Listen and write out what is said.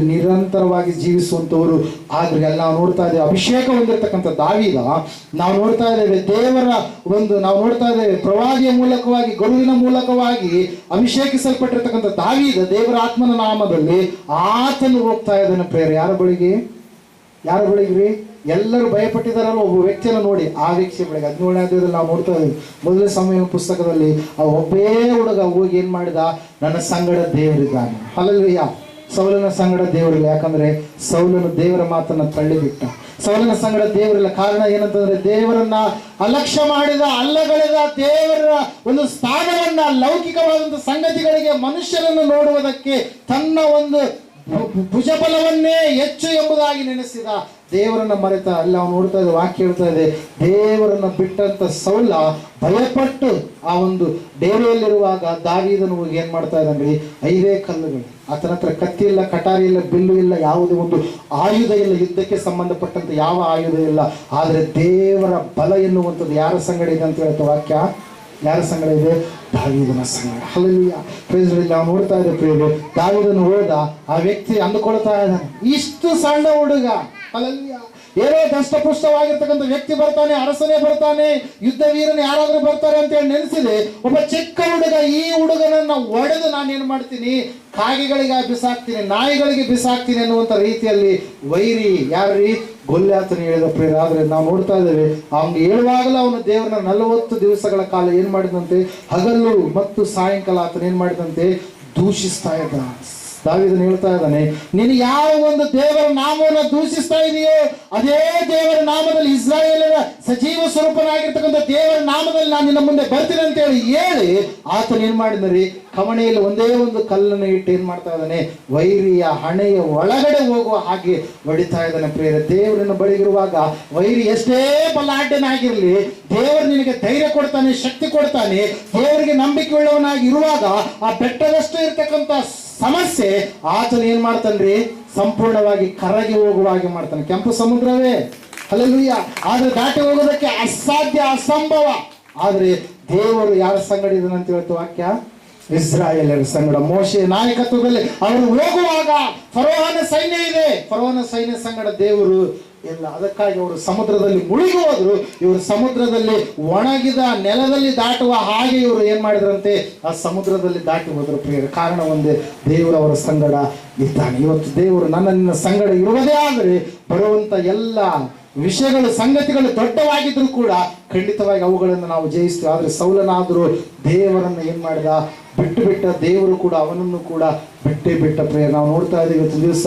ನಿರಂತರವಾಗಿ ಜೀವಿಸುವಂತವರು. ಆದ್ರೆ ಅಲ್ಲಿ ನಾವು ನೋಡ್ತಾ ಇದ್ದೇವೆ ಅಭಿಷೇಕ ಹೊಂದಿರತಕ್ಕಂಥ ದಾವಿದ, ನಾವು ನೋಡ್ತಾ ಇದ್ದೇವೆ ದೇವರ ಒಂದು, ನಾವು ನೋಡ್ತಾ ಇದ್ದೇವೆ ಪ್ರವಾದಿಯ ಮೂಲಕವಾಗಿ ಗುರುವಿನ ಮೂಲಕವಾಗಿ ಅಭಿಷೇಕಿಸಲ್ಪಟ್ಟಿರ್ತಕ್ಕಂಥ ದಾವಿದ ದೇವರ ಆತ್ಮನ ನಾಮದಲ್ಲಿ ಆತನು ಹೋಗ್ತಾ ಇದ್ದಾನೆ ಪ್ರೇರ ಯಾರ ಬಳಿಗೆ? ಯಾರ ಬಳಿಗ್ರಿ ಎಲ್ಲರೂ ಭಯಪಟ್ಟಿದಾರಲ್ಲ ಒಬ್ಬ ವ್ಯಕ್ತಿಯನ್ನು ನೋಡಿ. ಆ ವ್ಯಕ್ತಿಯ ಬಳಿಗೆ ಹದಿನೇಳನೇ ಅಧ್ಯಾಯದಲ್ಲಿ ನಾವು ನೋಡ್ತಾ ಇದ್ದೀವಿ. ಮೊದಲನೇ ಸಮಯ ಪುಸ್ತಕದಲ್ಲಿ ಆ ಒಬ್ಬೇ ಹುಡುಗ ಹೋಗಿ ಏನ್ ಮಾಡಿದ? ನನ್ನ ಸಂಗಡ ದೇವರಿದ್ದಾನೆ. ಅಲ್ಲಲ್ವಿಯ ಸೌಲನ ಸಂಗಡ ದೇವರಿಲ್ಲ. ಯಾಕಂದ್ರೆ ಸೌಲನು ದೇವರ ಮಾತನ್ನ ತಳ್ಳಿಬಿಟ್ಟ. ಸೌಲನ ಸಂಗಡ ದೇವರಿಲ್ಲ. ಕಾರಣ ಏನಂತಂದ್ರೆ ದೇವರನ್ನ ಅಲಕ್ಷ್ಯ ಮಾಡಿದ ಅಲ್ಲಗಳೆದ ದೇವರ ಒಂದು ಸ್ಥಾನವನ್ನ ಲೌಕಿಕವಾದಂತಹ ಸಂಗತಿಗಳಿಗೆ ಮನುಷ್ಯರನ್ನು ನೋಡುವುದಕ್ಕೆ ತನ್ನ ಒಂದು ಭುಜಬಲವನ್ನೇ ಹೆಚ್ಚು ಎಂಬುದಾಗಿ ನೆನೆಸಿದ ದೇವರನ್ನ ಮರೆತ ಅಲ್ಲಿ ನಾವು ನೋಡ್ತಾ ಇದ್ದೆ ವಾಕ್ಯ ಹೇಳ್ತಾ ಇದೆ, ದೇವರನ್ನ ಬಿಟ್ಟಂತ ಸೌಲ ಭಯಪಟ್ಟು ಆ ಒಂದು ಡೇರೆಯಲ್ಲಿರುವಾಗ ದಾವಿದನು ಏನ್ ಮಾಡ್ತಾ ಇದ್ದಂಗ್ರಿ ಐದೇ ಕಲ್ಲುಗಳು, ಆತನ ಹತ್ರ ಕತ್ತಿ ಇಲ್ಲ, ಕಟಾರಿ ಇಲ್ಲ, ಬಿಲ್ಲು ಇಲ್ಲ, ಯಾವುದೇ ಒಂದು ಆಯುಧ ಇಲ್ಲ, ಯುದ್ಧಕ್ಕೆ ಸಂಬಂಧಪಟ್ಟಂತ ಯಾವ ಆಯುಧ ಇಲ್ಲ, ಆದ್ರೆ ದೇವರ ಬಲ ಎನ್ನುವಂಥದ್ದು ಯಾರ ಸಂಗಡ ಇದೆ ಅಂತ ಹೇಳ್ತಾ ವಾಕ್ಯ? ಯಾರ ಸಂಗಡ ಇದೆ? ದಾವಿದನ ಸಂಗಡ ಹಲಲಿಯ ಪ್ರೈಸ್ರಲ್ಲಿ ನಾವು ನೋಡ್ತಾ ಇದ್ದೇವೆ ಪ್ರಿಯರು. ದಾವಿದನ್ನು ಹೋದ, ಆ ವ್ಯಕ್ತಿ ಅಂದುಕೊಳ್ತಾ ಇದ್ದಾನೆ. ಇಷ್ಟು ಸಣ್ಣ ಹುಡುಗ. ಹಲಲಿಯ ಏನೋ ದಷ್ಟಪುಷ್ಟವಾಗಿರ್ತಕ್ಕಂಥ ವ್ಯಕ್ತಿ ಬರ್ತಾನೆ, ಅರಸನೇ ಬರ್ತಾನೆ ಯುದ್ಧ ವೀರನ ಯಾರಾದ್ರೂ ಬರ್ತಾರೆ ಅಂತ ಹೇಳಿ ನೆನೆಸಿದೆ. ಒಬ್ಬ ಚಿಕ್ಕ ಹುಡುಗ, ಈ ಹುಡುಗನನ್ನ ಒಡೆದು ನಾನು ಏನ್ ಮಾಡ್ತೀನಿ? ಕಾಗೆಗಳಿಗೆ ಬಿಸಾಕ್ತೀನಿ, ನಾಯಿಗಳಿಗೆ ಬಿಸಾಕ್ತೀನಿ ಅನ್ನುವಂಥ ರೀತಿಯಲ್ಲಿ ವೈರಿ, ಯಾರ್ರೀ? ಗೊಲ್ಯಾತನ ಹೇಳಿದ ಪ್ರೇರ ಆದ್ರೆ ನಾವು ನೋಡ್ತಾ ಇದ್ದೇವೆ ಅವ್ನು ಹೇಳುವಾಗಲೂ ಅವನು ದೇವರನ್ನ ನಲವತ್ತು ದಿವಸಗಳ ಕಾಲ ಏನ್ ಮಾಡಿದಂತೆ? ಹಗಲು ಮತ್ತು ಸಾಯಂಕಾಲ ಆತನ ಏನ್ ಮಾಡಿದಂತೆ? ದೂಷಿಸ್ತಾ ಇದ್ದ. ದಾವಿದನು ಹೇಳ್ತಾ ಇದ್ದಾನೆ, ನೀನು ಯಾವ ಒಂದು ದೇವರ ನಾಮವನ್ನು ದೂಷಿಸ್ತಾ ಇದೆಯೋ, ಅದೇ ದೇವರ ನಾಮದಲ್ಲಿ ಇಸ್ರಾಯೇಲರ ಸಜೀವ ಸ್ವರೂಪನಾಗಿರ್ತಕ್ಕಂಥ ದೇವರ ನಾಮದಲ್ಲಿ ನಾನು ನಿನ್ನ ಮುಂದೆ ಬರ್ತೀನಿ ಅಂತ ಹೇಳಿ ಹೇಳಿ ಆತನ ಏನ್ ಮಾಡಿದ್ರಿ ಕವಣೆಯಲ್ಲಿ ಒಂದೇ ಒಂದು ಕಲ್ಲನ್ನು ಇಟ್ಟು ಏನ್ ಮಾಡ್ತಾ ಇದ್ದಾನೆ, ವೈರಿಯ ಹಣೆಯ ಒಳಗಡೆ ಹೋಗುವ ಹಾಗೆ ಹೊಡಿತಾ ಇದ್ದಾನೆ ಪ್ರೇರ ದೇವರನ್ನು ಬಳಿಗಿರುವಾಗ ವೈರಿ ಎಷ್ಟೇ ಬಲಾಢ್ಯನಾಗಿರ್ಲಿ, ದೇವರು ನಿನಗೆ ಧೈರ್ಯ ಕೊಡ್ತಾನೆ, ಶಕ್ತಿ ಕೊಡ್ತಾನೆ, ದೇವರಿಗೆ ನಂಬಿಕೆ ಉಳ್ಳವನಾಗಿ ಇರುವಾಗ ಆ ಬೆಟ್ಟದಷ್ಟು ಇರ್ತಕ್ಕಂಥ ಸಮಸ್ಯೆ, ಆತನ ಏನ್ ಮಾಡ್ತಾನ್ರಿ? ಸಂಪೂರ್ಣವಾಗಿ ಕರಗಿ ಹೋಗುವ ಹಾಗೆ ಮಾಡ್ತಾನೆ. ಕೆಂಪು ಸಮುದ್ರವೇ? ಅಲ್ಲೂಯ್ಯ ಆದ್ರೆ ದಾಟಿ ಹೋಗೋದಕ್ಕೆ ಅಸಾಧ್ಯ, ಅಸಂಭವ. ಆದ್ರೆ ದೇವರು ಯಾರ ಸಂಗಡ ಇದನ್ನಂತ ಹೇಳ್ತು ವಾಕ್ಯ? ಇಸ್ರಾಯೇಲರ ಸಂಗಡ. ಮೋಶೆ ನಾಯಕತ್ವದಲ್ಲಿ ಅವರು ಹೋಗುವಾಗ ಫರೋಹನ ಸೈನ್ಯ ಇದೆ. ಫರೋಹನ ಸೈನ್ಯ ಸಂಗಡ ದೇವರು ಇಲ್ಲ, ಅದಕ್ಕಾಗಿ ಅವರು ಸಮುದ್ರದಲ್ಲಿ ಮುಳುಗಿ ಹೋದ್ರು ಇವರು ಸಮುದ್ರದಲ್ಲಿ ಒಣಗಿದ ನೆಲದಲ್ಲಿ ದಾಟುವ ಹಾಗೆ ಇವರು ಏನ್ ಮಾಡಿದ್ರಂತೆ? ಆ ಸಮುದ್ರದಲ್ಲಿ ದಾಟಿ ಹೋದ್ರು ಪ್ರಿಯರು. ಕಾರಣ ಒಂದೇ, ದೇವರು ಅವರ ಸಂಗಡ ಇದ್ದಾನೆ. ಇವತ್ತು ದೇವರು ನನ್ನ ನಿನ್ನ ಸಂಗಡ ಇರುವುದೇ ಆದರೆ ಬರುವಂತ ಎಲ್ಲ ವಿಷಯಗಳು, ಸಂಗತಿಗಳು ದೊಡ್ಡವಾಗಿದ್ರು ಕೂಡ ಖಂಡಿತವಾಗಿ ಅವುಗಳನ್ನು ನಾವು ಜಯಿಸ್ತೀವಿ. ಆದ್ರೆ ಸೌಲನಾದರೂ ದೇವರನ್ನು ಏನ್ ಮಾಡಿದ? ಬಿಟ್ಟು ಬಿಟ್ಟ ದೇವರು ಕೂಡ ಅವನನ್ನು ಕೂಡ ಬಿಟ್ಟೇ ಬಿಟ್ಟ ಪ್ರಿಯ ನಾವು ನೋಡ್ತಾ ಇದ್ದೀವಿ ಇವತ್ತು ದಿವಸ.